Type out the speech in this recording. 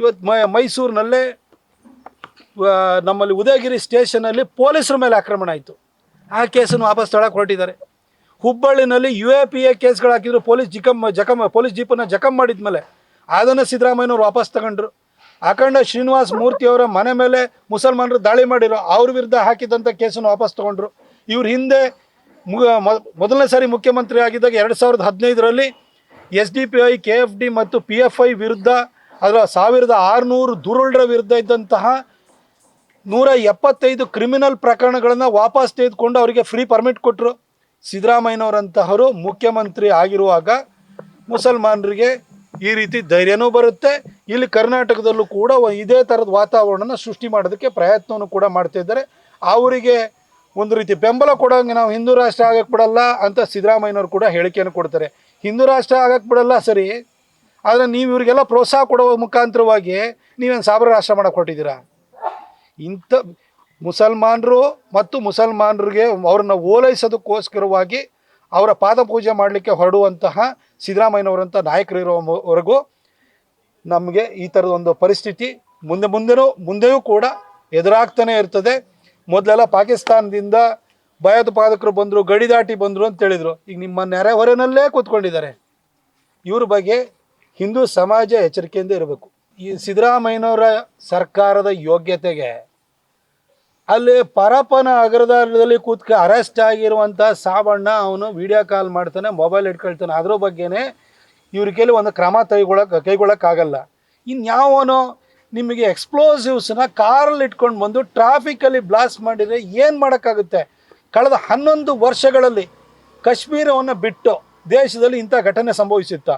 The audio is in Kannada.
ಇವತ್ತು ಮೈ ಮೈಸೂರಿನಲ್ಲೇ ನಮ್ಮಲ್ಲಿ ಉದಯಗಿರಿ ಸ್ಟೇಷನಲ್ಲಿ ಪೊಲೀಸರ ಮೇಲೆ ಆಕ್ರಮಣ ಆಯಿತು. ಆ ಕೇಸನ್ನು ವಾಪಸ್ ತಳಕ್ಕೆ ಹೊರಟಿದ್ದಾರೆ. ಹುಬ್ಬಳ್ಳಿನಲ್ಲಿ ಯು ಎ ಪಿ ಎ ಕೇಸ್ಗಳು ಹಾಕಿದ್ರು, ಪೊಲೀಸ್ ಜಿಕಮ್ ಜಖಮ್ ಪೊಲೀಸ್ ಜೀಪನ್ನು ಜಖಮ್ ಮಾಡಿದ್ಮೇಲೆ ಅದನ್ನು ಸಿದ್ದರಾಮಯ್ಯನವ್ರು ವಾಪಸ್ ತಗೊಂಡ್ರು. ಅಖಂಡ ಶ್ರೀನಿವಾಸ್ ಮೂರ್ತಿಯವರ ಮನೆ ಮೇಲೆ ಮುಸಲ್ಮಾನರು ದಾಳಿ ಮಾಡಿರೋ, ಅವ್ರ ವಿರುದ್ಧ ಹಾಕಿದಂಥ ಕೇಸನ್ನು ವಾಪಸ್ ತಗೊಂಡ್ರು. ಇವ್ರ ಹಿಂದೆ ಮೊದಲನೇ ಸಾರಿ ಮುಖ್ಯಮಂತ್ರಿ ಆಗಿದ್ದಾಗ ಎರಡು ಸಾವಿರದ ಹದಿನೈದರಲ್ಲಿ S D P I, K F D ಮತ್ತು ಪಿ ಎಫ್ ಐ ವಿರುದ್ಧ ಅದರ ಸಾವಿರದ ಆರುನೂರು ದುರುಳ್ರ ವಿರುದ್ಧ ಇದ್ದಂತಹ ನೂರ ಎಪ್ಪತ್ತೈದು ಕ್ರಿಮಿನಲ್ ಪ್ರಕರಣಗಳನ್ನು ವಾಪಸ್ ತೆಗೆದುಕೊಂಡು ಅವರಿಗೆ ಫ್ರೀ ಪರ್ಮಿಟ್ ಕೊಟ್ಟರು ಸಿದ್ದರಾಮಯ್ಯನವರಂತಹವರು ಮುಖ್ಯಮಂತ್ರಿ ಆಗಿರುವಾಗ ಮುಸಲ್ಮಾನರಿಗೆ ಈ ರೀತಿ ಧೈರ್ಯನೂ ಬರುತ್ತೆ. ಇಲ್ಲಿ ಕರ್ನಾಟಕದಲ್ಲೂ ಕೂಡ ಇದೇ ಥರದ ವಾತಾವರಣನ ಸೃಷ್ಟಿ ಮಾಡೋದಕ್ಕೆ ಪ್ರಯತ್ನವನ್ನು ಕೂಡ ಮಾಡ್ತಾ ಇದ್ದಾರೆ. ಅವರಿಗೆ ಒಂದು ರೀತಿ ಬೆಂಬಲ ಕೊಡೋಂಗೆ ನಾವು ಹಿಂದೂ ರಾಷ್ಟ್ರ ಆಗಕ್ಕೆ ಬಿಡಲ್ಲ ಅಂತ ಸಿದ್ದರಾಮಯ್ಯನವರು ಕೂಡ ಹೇಳಿಕೆಯನ್ನು ಕೊಡ್ತಾರೆ. ಹಿಂದೂ ರಾಷ್ಟ್ರ ಆಗಕ್ಕೆ ಬಿಡಲ್ಲ, ಸರಿ. ಆದರೆ ನೀವು ಇವರಿಗೆಲ್ಲ ಪ್ರೋತ್ಸಾಹ ಕೊಡುವ ಮುಖಾಂತರವಾಗಿ ನೀವೇನು ಸಾಬರ ರಾಷ್ಟ್ರ ಮಾಡಕ್ಕೆ ಹೊರಟಿದ್ದೀರಾ? ಇಂಥ ಮುಸಲ್ಮಾನರು ಮತ್ತು ಮುಸಲ್ಮಾನರಿಗೆ ಅವ್ರನ್ನ ಓಲೈಸೋದಕ್ಕೋಸ್ಕರವಾಗಿ ಅವರ ಪಾದ ಪೂಜೆ ಮಾಡಲಿಕ್ಕೆ ಹೊರಡುವಂತಹ ಸಿದ್ದರಾಮಯ್ಯನವರಂಥ ನಾಯಕರಿರೋವರೆಗೂ ನಮಗೆ ಈ ಥರದ ಒಂದು ಪರಿಸ್ಥಿತಿ ಮುಂದೆ ಮುಂದೆನೂ, ಮುಂದೆಯೂ ಕೂಡ ಎದುರಾಗ್ತಾನೆ ಇರ್ತದೆ. ಮೊದಲೆಲ್ಲ ಪಾಕಿಸ್ತಾನದಿಂದ ಭಯೋತ್ಪಾದಕರು ಬಂದರು, ಗಡಿ ದಾಟಿ ಬಂದರು ಅಂತ ಹೇಳಿದರು. ಈಗ ನಿಮ್ಮ ನೆರೆಹೊರೆನಲ್ಲೇ ಕೂತ್ಕೊಂಡಿದ್ದಾರೆ. ಇವ್ರ ಬಗ್ಗೆ ಹಿಂದೂ ಸಮಾಜ ಎಚ್ಚರಿಕೆಯಿಂದ ಇರಬೇಕು. ಈ ಸಿದ್ದರಾಮಯ್ಯನವರ ಸರ್ಕಾರದ ಯೋಗ್ಯತೆಗೆ ಅಲ್ಲಿ ಪರಪನ ಅಗ್ರದಲ್ಲಿ ಕೂತ್ಕ ಅರೆಸ್ಟ್ ಆಗಿರುವಂಥ ಸಾಬಣ್ಣ ಅವನು ವಿಡಿಯೋ ಕಾಲ್ ಮಾಡ್ತಾನೆ, ಮೊಬೈಲ್ ಇಟ್ಕೊಳ್ತಾನೆ. ಅದ್ರ ಬಗ್ಗೆನೇ ಇವ್ರ ಕೈಲಿ ಒಂದು ಕ್ರಮ ತೆಗೊಳಕ್ಕೆ ಕೈಗೊಳ್ಳೋಕ್ಕಾಗಲ್ಲ. ಇನ್ಯಾವನು ನಿಮಗೆ ಎಕ್ಸ್ಪ್ಲೋಸಿವ್ಸನ್ನ ಕಾರಲ್ಲಿ ಇಟ್ಕೊಂಡು ಬಂದು ಟ್ರಾಫಿಕಲ್ಲಿ ಬ್ಲಾಸ್ಟ್ ಮಾಡಿದರೆ ಏನು ಮಾಡೋಕ್ಕಾಗುತ್ತೆ? ಕಳೆದ ಹನ್ನೊಂದು ವರ್ಷಗಳಲ್ಲಿ ಕಾಶ್ಮೀರವನ್ನು ಬಿಟ್ಟು ದೇಶದಲ್ಲಿ ಇಂಥ ಘಟನೆ ಸಂಭವಿಸುತ್ತಾ?